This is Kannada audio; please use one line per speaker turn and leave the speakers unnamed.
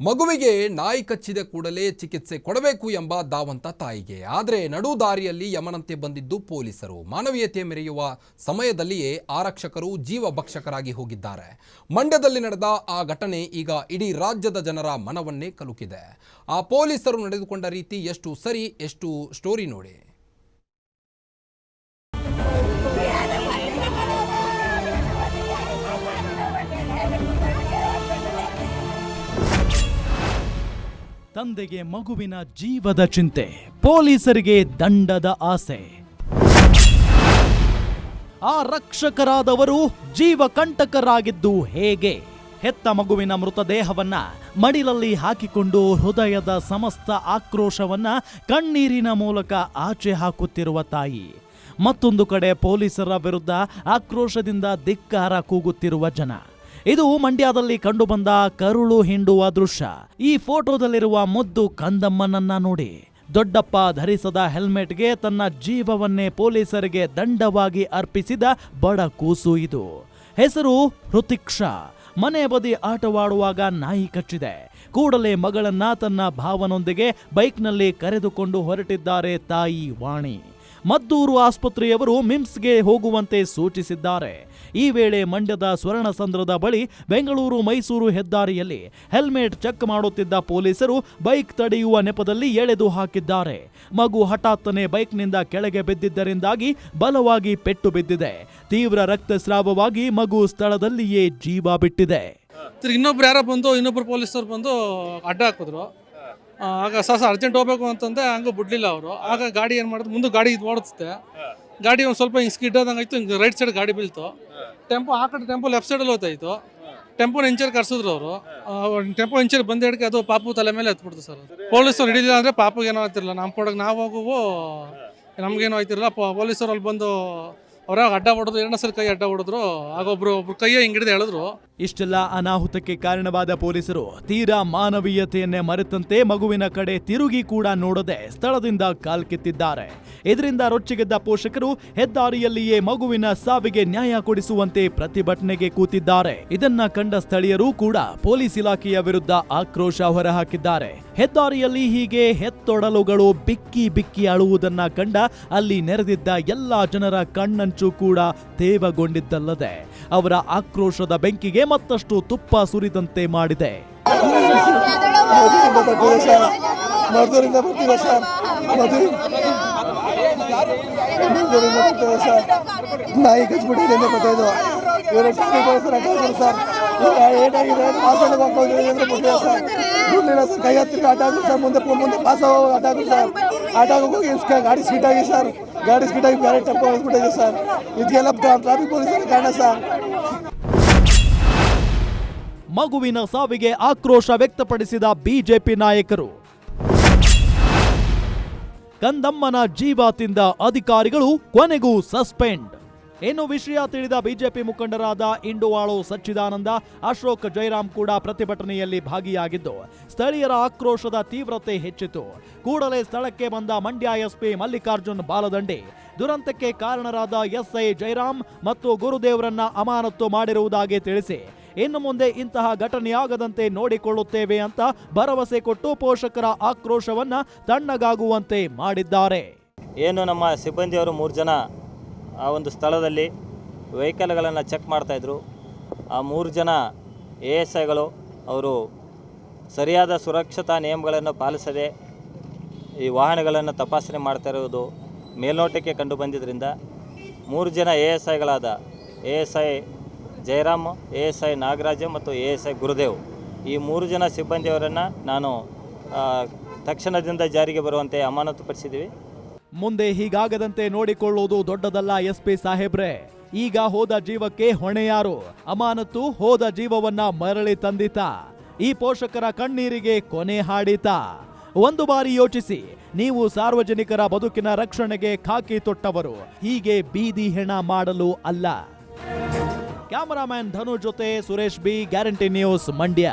ಮಗುವಿಗೆ ನಾಯಿ ಕಚ್ಚಿದ ಕೂಡಲೇ ಚಿಕಿತ್ಸೆ ಕೊಡಬೇಕು ಎಂಬ ದಾವಂತ ತಾಯಿಗೆ. ಆದರೆ ನಡು ದಾರಿಯಲ್ಲಿ ಯಮನಂತೆ ಬಂದಿದ್ದು ಪೊಲೀಸರು. ಮಾನವೀಯತೆ ಮೆರೆಯುವ ಸಮಯದಲ್ಲಿಯೇ ಆರಕ್ಷಕರು ಜೀವ ಭಕ್ಷಕರಾಗಿ ಹೋಗಿದ್ದಾರೆ. ಮಂಡ್ಯದಲ್ಲಿ ನಡೆದ ಆ ಘಟನೆ ಈಗ ಇಡೀ ರಾಜ್ಯದ ಜನರ ಮನವನ್ನೇ ಕಲುಕಿದೆ. ಆ ಪೊಲೀಸರು ನಡೆದುಕೊಂಡ ರೀತಿ ಎಷ್ಟು ಸರಿ, ಎಷ್ಟು ಸ್ಟೋರಿ ನೋಡಿ.
ತಂದೆಗೆ ಮಗುವಿನ ಜೀವದ ಚಿಂತೆ. ಪೊಲೀಸರಿಗೆ ದಂಡದ ಆಸೆ. ಆ ರಕ್ಷಕರಾದವರು ಜೀವ ಕಂಟಕರಾಗಿದ್ದು ಹೇಗೆ? ಹೆತ್ತ ಮಗುವಿನ ಮೃತದೇಹವನ್ನ ಮಡಿಲಲ್ಲಿ ಹಾಕಿಕೊಂಡು ಹೃದಯದ ಸಮಸ್ತ ಆಕ್ರೋಶವನ್ನ ಕಣ್ಣೀರಿನ ಮೂಲಕ ಆಚೆ ಹಾಕುತ್ತಿರುವ ತಾಯಿ. ಮತ್ತೊಂದು ಕಡೆ ಪೊಲೀಸರ ವಿರುದ್ಧ ಆಕ್ರೋಶದಿಂದ ಧಿಕ್ಕಾರ ಕೂಗುತ್ತಿರುವ ಜನ. ಇದು ಮಂಡ್ಯದಲ್ಲಿ ಕಂಡುಬಂದ ಕರುಳು ಹಿಂಡುವ ದೃಶ್ಯ. ಈ ಫೋಟೋದಲ್ಲಿರುವ ಮುದ್ದು ಕಂದಮ್ಮನನ್ನ ನೋಡಿ. ದೊಡ್ಡಪ್ಪ ಧರಿಸದ ಹೆಲ್ಮೆಟ್ಗೆ ತನ್ನ ಜೀವವನ್ನೇ ಪೊಲೀಸರಿಗೆ ದಂಡವಾಗಿ ಅರ್ಪಿಸಿದ ಬಡ ಕೂಸು ಇದು. ಹೆಸರು ಹೃತಿಕ್ಷಾ. ಮನೆ ಬದಿ ಆಟವಾಡುವಾಗ ನಾಯಿ ಕಚ್ಚಿದೆ. ಕೂಡಲೇ ಮಗಳನ್ನ ತನ್ನ ಭಾವನೊಂದಿಗೆ ಬೈಕ್ನಲ್ಲಿ ಕರೆದುಕೊಂಡು ಹೊರಟಿದ್ದಾರೆ ತಾಯಿ ವಾಣಿ. ಮದ್ದೂರು ಆಸ್ಪತ್ರೆಯವರು ಮಿಮ್ಸ್ಗೆ ಹೋಗುವಂತೆ ಸೂಚಿಸಿದ್ದಾರೆ. ಈ ವೇಳೆ ಮಂಡ್ಯದ ಸ್ವರ್ಣಸಂದ್ರದ ಬಳಿ ಬೆಂಗಳೂರು ಮೈಸೂರು ಹೆದ್ದಾರಿಯಲ್ಲಿ ಹೆಲ್ಮೆಟ್ ಚೆಕ್ ಮಾಡುತ್ತಿದ್ದ ಪೊಲೀಸರು ಬೈಕ್ ತಡೆಯುವ ನೆಪದಲ್ಲಿ ಎಳೆದು ಹಾಕಿದ್ದಾರೆ. ಮಗು ಹಠಾತ್ತನೆ ಬೈಕ್ನಿಂದ ಕೆಳಗೆ ಬಿದ್ದಿದ್ದರಿಂದಾಗಿ ಬಲವಾಗಿ ಪೆಟ್ಟು ಬಿದ್ದಿದೆ. ತೀವ್ರ ರಕ್ತಸ್ರಾವವಾಗಿ ಮಗು ಸ್ಥಳದಲ್ಲಿಯೇ ಜೀವ ಬಿಟ್ಟಿದೆ.
ಇನ್ನೊಬ್ರು ಯಾರೋ ಬಂದು ಇನ್ನೊಬ್ರು ಪೊಲೀಸರು ಬಂದು ಅಡ್ಡ ಹಾಕಿದ್ರು. ಆಗ ಸಸ ಅರ್ಜೆಂಟ್ ಹೋಗ್ಬೇಕು ಅಂತಂದೆ, ಹಂಗೆ ಬಿಡ್ಲಿಲ್ಲ ಅವರು. ಆಗ ಗಾಡಿ ಏನು ಮಾಡಿದ್ರು ಮುಂದೆ ಗಾಡಿ ಇದು ಓಡಿಸುತ್ತೆ. ಗಾಡಿ ಒಂದು ಸ್ವಲ್ಪ ಹಿಂಗೆ ಸ್ಕಿಡ್ ಆದಂಗೆ ಆಯ್ತು, ಹಿಂಗೆ ರೈಟ್ ಸೈಡ್ ಗಾಡಿ ಬೀಳ್ತು. ಟೆಂಪೋ ಆ ಟೆಂಪೋ ಲೆಫ್ಟ್ ಸೈಡಲ್ಲಿ ಹೋಗ್ತಾಯಿತ್ತು ಟೆಂಪೋನ ಇಂಚರ್ ಕರ್ಸಿದ್ರು ಅವರು. ಟೆಂಪೋ ಇಂಚರ್ ಬಂದ ಅದು ಪಾಪು ತಲೆ ಮೇಲೆ ಎತ್ಬಿಡ್ತು ಸರ್. ಪೊಲೀಸರು ಹಿಡಿಲಿಲ್ಲ ಅಂದರೆ ಪಾಪಗೆ ಏನೋ ಆಗ್ತಿರಲಿಲ್ಲ ನಮ್ಮ ಪೊಡಗೆ ನಾವು ಹೋಗುವು, ನಮಗೇನು ಆಯ್ತಿರಲ್ಲ ಪೊಲೀಸರು ಅಲ್ಲಿ ಬಂದು ಅವ್ರಾಗ ಅಡ್ಡ ಹೊಡೆದ್ರು, ಎರಡನೇ ಕೈ ಅಡ್ಡ ಹೊಡೆದ್ರು, ಆಗ ಒಬ್ರು ಕೈಯ ಹಿಂಗೆ ಹಿಡಿದು ಎಳೆದ್ರು.
ಇಷ್ಟೆಲ್ಲ ಅನಾಹುತಕ್ಕೆ ಕಾರಣವಾದ ಪೊಲೀಸರು ತೀರಾ ಮಾನವೀಯತೆಯನ್ನೇ ಮರೆತಂತೆ ಮಗುವಿನ ಕಡೆ ತಿರುಗಿ ಕೂಡ ನೋಡದೆ ಸ್ಥಳದಿಂದ ಕಾಲ್ಕಿತ್ತಿದ್ದಾರೆ. ಇದರಿಂದ ರೊಚ್ಚಿಗೆದ್ದ ಪೋಷಕರು ಹೆದ್ದಾರಿಯಲ್ಲಿಯೇ ಮಗುವಿನ ಸಾವಿಗೆ ನ್ಯಾಯ ಕೊಡಿಸುವಂತೆ ಪ್ರತಿಭಟನೆಗೆ ಕೂತಿದ್ದಾರೆ. ಇದನ್ನ ಕಂಡ ಸ್ಥಳೀಯರು ಕೂಡ ಪೊಲೀಸ್ ಇಲಾಖೆಯ ವಿರುದ್ಧ ಆಕ್ರೋಶ ಹೊರಹಾಕಿದ್ದಾರೆ. ಹೆದ್ದಾರಿಯಲ್ಲಿ ಹೀಗೆ ಹೆತ್ತೊಡಲುಗಳು ಬಿಕ್ಕಿ ಬಿಕ್ಕಿ ಅಳುವುದನ್ನ ಕಂಡ ಅಲ್ಲಿ ನೆರೆದಿದ್ದ ಎಲ್ಲಾ ಜನರ ಕಣ್ಣಂಚು ಕೂಡ ತೇವಗೊಂಡಿದ್ದಲ್ಲದೆ, ಅವರ ಆಕ್ರೋಶದ ಬೆಂಕಿಗೆ ಮತ್ತಷ್ಟು ತುಪ್ಪ ಸುರಿದಂತೆ ಮಾಡಿದೆ.
ಮಧುರಿಂದ ಬರ್ತೀವಿ ಸರ್ ನಾಯಿ ಕಚ್ಬಿಟ್ಟಿದೆ ಗೊತ್ತಾಯ್ತು ಇವರು ಸರ್ ಅಟ್ಟಾಕಿದ್ರು ಸರ್ ಏನಾಗಿದೆ ಹಾಸ್ಪಿಟಲ್ಗೆ ಹೋಗ್ಬೋದು ಅಂದ್ರೆ ಬರ್ತೀವಿ ಸರ್ ಬಿಡ್ಲಿಲ್ಲ ಸರ್ ಕೈ ಹತ್ತಿರ ಆಟ ಆಗುತ್ತೆ ಸರ್ ಮುಂದೆ ಮುಂದೆ ಪಾಸ್ ಹೋಗೋ ಆಟ ಆಗುತ್ತೆ ಸರ್ ಆಟ ಆಗೋಗಿ ಗಾಡಿ ಆಗಿ ಸರ್ ಗಾಡಿ ಸ್ಕಿಟ್ ಆಗಿ ಬೇರೆ ಟೆಂಪೋ ಹೋಗ್ಬಿಟ್ಟಿದೆ ಸರ್ ಇದಕ್ಕೆಲ್ಲ ಟ್ರಾಫಿಕ್ ಪೊಲೀಸರ ಕಾರಣ ಸರ್
ಮಗುವಿನ ಸಾವಿಗೆ ಆಕ್ರೋಶ ವ್ಯಕ್ತಪಡಿಸಿದ ಬಿಜೆಪಿ ನಾಯಕರು. ಕಂದಮ್ಮನ ಜೀವ ತಿಂದ ಅಧಿಕಾರಿಗಳು ಕೊನೆಗೂ ಸಸ್ಪೆಂಡ್. ಇನ್ನು ವಿಷಯ ತಿಳಿದ ಬಿಜೆಪಿ ಮುಖಂಡರಾದ ಇಂಡುವಾಳು ಸಚ್ಚಿದಾನಂದ, ಅಶೋಕ್ ಜೈರಾಮ್ ಕೂಡ ಪ್ರತಿಭಟನೆಯಲ್ಲಿ ಭಾಗಿಯಾಗಿದ್ದು, ಸ್ಥಳೀಯರ ಆಕ್ರೋಶದ ತೀವ್ರತೆ ಹೆಚ್ಚಿತು. ಕೂಡಲೇ ಸ್ಥಳಕ್ಕೆ ಬಂದ ಮಂಡ್ಯ ಎಸ್ಪಿ ಮಲ್ಲಿಕಾರ್ಜುನ್ ಬಾಲದಂಡೆ, ದುರಂತಕ್ಕೆ ಕಾರಣರಾದ ಎಸ್ಐ ಜೈರಾಮ್ ಮತ್ತು ಗುರುದೇವರನ್ನ ಅಮಾನತು ಮಾಡಿರುವುದಾಗಿ ತಿಳಿಸಿ ಇನ್ನು ಮುಂದೆ ಇಂತಹ ಘಟನೆಯಾಗದಂತೆ ನೋಡಿಕೊಳ್ಳುತ್ತೇವೆ ಅಂತ ಭರವಸೆ ಕೊಟ್ಟು ಪೋಷಕರ ಆಕ್ರೋಶವನ್ನ ತಣ್ಣಗಾಗುವಂತೆ ಮಾಡಿದ್ದಾರೆ.
ಏನು ನಮ್ಮ ಸಿಬ್ಬಂದಿಯವರು ಮೂರು ಜನ ಆ ಒಂದು ಸ್ಥಳದಲ್ಲಿ ವೆಹಿಕಲ್ಗಳನ್ನು ಚೆಕ್ ಮಾಡ್ತಾಯಿದ್ರು ಆ ಮೂರು ಜನ ಎ ಎಸ್ ಐಗಳು ಅವರು ಸರಿಯಾದ ಸುರಕ್ಷತಾ ನಿಯಮಗಳನ್ನು ಪಾಲಿಸದೆ ಈ ವಾಹನಗಳನ್ನು ತಪಾಸಣೆ ಮಾಡ್ತಾ ಇರುವುದು ಮೇಲ್ನೋಟಕ್ಕೆ ಕಂಡು ಬಂದಿದ್ದರಿಂದ ಮೂರು ಜನ A S ಐಗಳಾದ A S I Jayaram A S I Nagaraja ಮತ್ತು ಎ ಎಸ್ ಐ ಗುರುದೇವ್. ಈ ಮೂರು ಜನ ಸಿಬ್ಬಂದಿಯವರನ್ನು ನಾನು ತಕ್ಷಣದಿಂದ ಜಾರಿಗೆ ಬರುವಂತೆ ಅಮಾನತುಪಡಿಸಿದ್ದೀವಿ.
ಮುಂದೆ ಹೀಗಾಗದಂತೆ ನೋಡಿಕೊಳ್ಳುವುದು ದೊಡ್ಡದಲ್ಲ ಎಸ್ಪಿ ಸಾಹೇಬ್ರೆ. ಈಗ ಹೋದ ಜೀವಕ್ಕೆ ಹೊಣೆಯಾರು ಅಮಾನತು ಹೋದ ಜೀವವನ್ನ ಮರಳಿ ತಂದಿತ. ಈ ಪೋಷಕರ ಕಣ್ಣೀರಿಗೆ ಕೊನೆ ಹಾಡಿತ. ಒಂದು ಬಾರಿ ಯೋಚಿಸಿ, ನೀವು ಸಾರ್ವಜನಿಕರ ಬದುಕಿನ ರಕ್ಷಣೆಗೆ ಖಾಕಿ ತೊಟ್ಟವರು. ಹೀಗೆ ಬೀದಿ ಹೆಣ ಮಾಡಲು ಅಲ್ಲ. ಕ್ಯಾಮರಾಮ್ಯಾನ್ ಧನು ಜೊತೆ Suresh B guarantee news Mandya